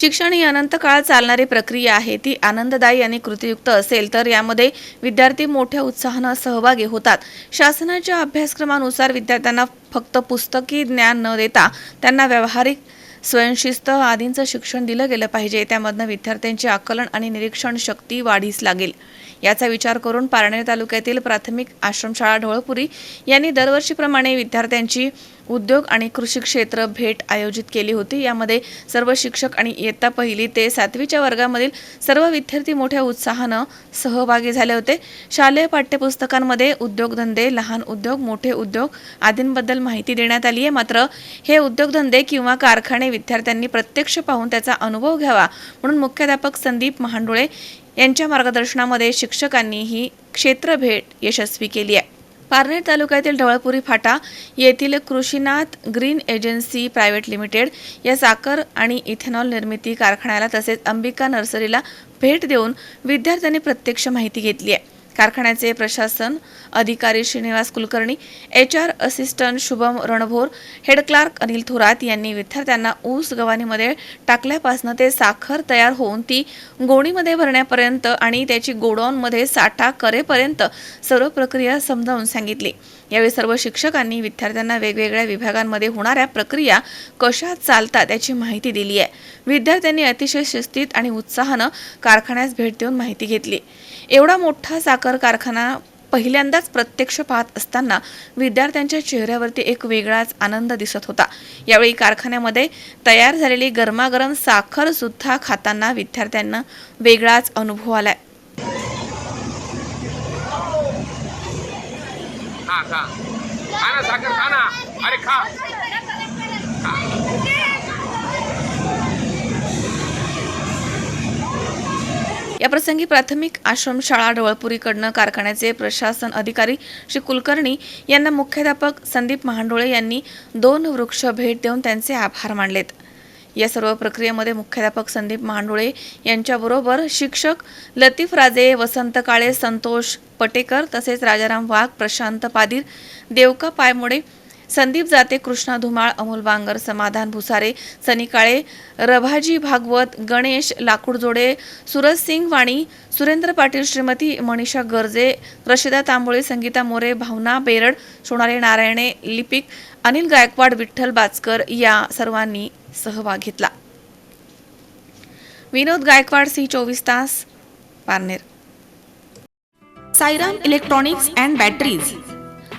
शिक्षण ही अनंत काळ चालणारी प्रक्रिया आहे. ती आनंददायी आणि कृतीयुक्त असेल तर यामध्ये विद्यार्थी मोठ्या उत्साहानं सहभागी होतात. शासनाच्या अभ्यासक्रमानुसार विद्यार्थ्यांना फक्त पुस्तकी ज्ञान न देता त्यांना व्यावहारिक स्वयंशिस्त आदींचं शिक्षण दिलं गेलं पाहिजे. त्यामधनं विद्यार्थ्यांची आकलन आणि निरीक्षण शक्ती वाढीस लागेल. याचा विचार करून पारनेर तालुक्यातील प्राथमिक आश्रमशाळा ढोळपुरी यांनी दरवर्षीप्रमाणे विद्यार्थ्यांची उद्योग आणि कृषी क्षेत्र भेट आयोजित केली होती. यामध्ये सर्व शिक्षक आणि इयत्ता पहिली ते सातवीच्या वर्गामधील सर्व विद्यार्थी मोठ्या उत्साहानं सहभागी झाले होते. शालेय पाठ्यपुस्तकांमध्ये उद्योगधंदे लहान उद्योग मोठे उद्योग आदींबद्दल माहिती देण्यात आली आहे. मात्र हे उद्योगधंदे किंवा कारखाने विद्यार्थ्यांनी प्रत्यक्ष पाहून त्याचा अनुभव घ्यावा म्हणून मुख्याध्यापक संदीप महांडुळे यांच्या मार्गदर्शनामध्ये शिक्षकांनी ही क्षेत्रभेट यशस्वी केली आहे. पारनेर तालुक्यातील ढवळपुरी फाटा येथील Krushinath green agency private limited या साखर आणि इथेनॉल निर्मिती कारखान्याला तसेच अंबिका नर्सरीला भेट देऊन विद्यार्थ्यांनी प्रत्यक्ष माहिती घेतली आहे. कारखान्याचे प्रशासन अधिकारी Shrinivas Kulkarni H R assistant Shubham Ranbhor head clerk Anil Thorat यांनी विद्यार्थ्यांना ऊस गव्हाणीमध्ये टाकल्यापासून ते साखर तयार होऊन ती गोणीमध्ये भरण्यापर्यंत आणि त्याची गोडाऊनमध्ये साठा करेपर्यंत सर्व प्रक्रिया समजावून सांगितली. यावेळी सर्व शिक्षकांनी विद्यार्थ्यांना वेगवेगळ्या विभागांमध्ये होणाऱ्या प्रक्रिया कशा चालतात याची माहिती दिली आहे. विद्यार्थ्यांनी अतिशय शिस्तीत आणि उत्साहानं कारखान्यास भेट देऊन माहिती घेतली. एवढा मोठा साखर कारखाना पहिल्यांदाच प्रत्यक्ष पाहत असताना विद्यार्थ्यांच्या चेहऱ्यावरती एक वेगळाच आनंद दिसत होता. यावेळी कारखान्यामध्ये तयार झालेली गरमागरम साखर सुद्धा खाताना विद्यार्थ्यांना वेगळाच अनुभव आलाय. खा. खा ना साखर खा ना अरे खा. याप्रसंगी प्राथमिक आश्रमशाळा डवळपुरीकडनं कारखान्याचे प्रशासन अधिकारी श्री कुलकर्णी यांना मुख्याध्यापक संदीप महांडोळे यांनी दोन वृक्ष भेट देऊन त्यांचे आभार मानलेत. या सर्व प्रक्रियेमध्ये मुख्याध्यापक संदीप मांडुळे यांच्याबरोबर शिक्षक लतीफ राजे वसंत काळे संतोष पटेकर तसेच राजाराम वाघ प्रशांत पादीर देवका पायमोडे संदीप जाते कृष्णा धुमाळ अमोल बांगर समाधान भुसारे सनी काळे रभाजी भागवत गणेश लाकूडजोडे सुरज सिंग वाणी सुरेंद्र पाटील श्रीमती मनीषा गर्जे रशिदा तांबोळे संगीता मोरे भावना बेरड सोनाली नारायणे लिपिक अनिल गायकवाड विठ्ठल बाचकर या सर्वांनी सहभाग घेतला. विनोद गायकवाड सी चोवीस तास Parner. Sairam electronics and batteries.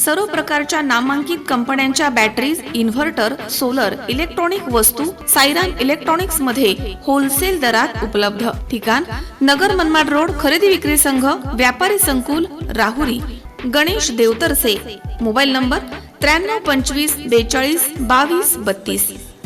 सर्व प्रकारच्या नामांकित कंपन्यांच्या बॅटरीज इन्व्हर्टर सोलर इलेक्ट्रॉनिक वस्तू साईराम इलेक्ट्रॉनिक्समध्ये होलसेल दरात उपलब्ध. ठिकाण नगर मनमाड रोड खरेदी विक्री संघ व्यापारी संकुल राहुरी. गणेश देवतरसे. मोबाईल नंबर त्र्याण्णव पंचवीस बेचाळीस बावीस बत्तीस.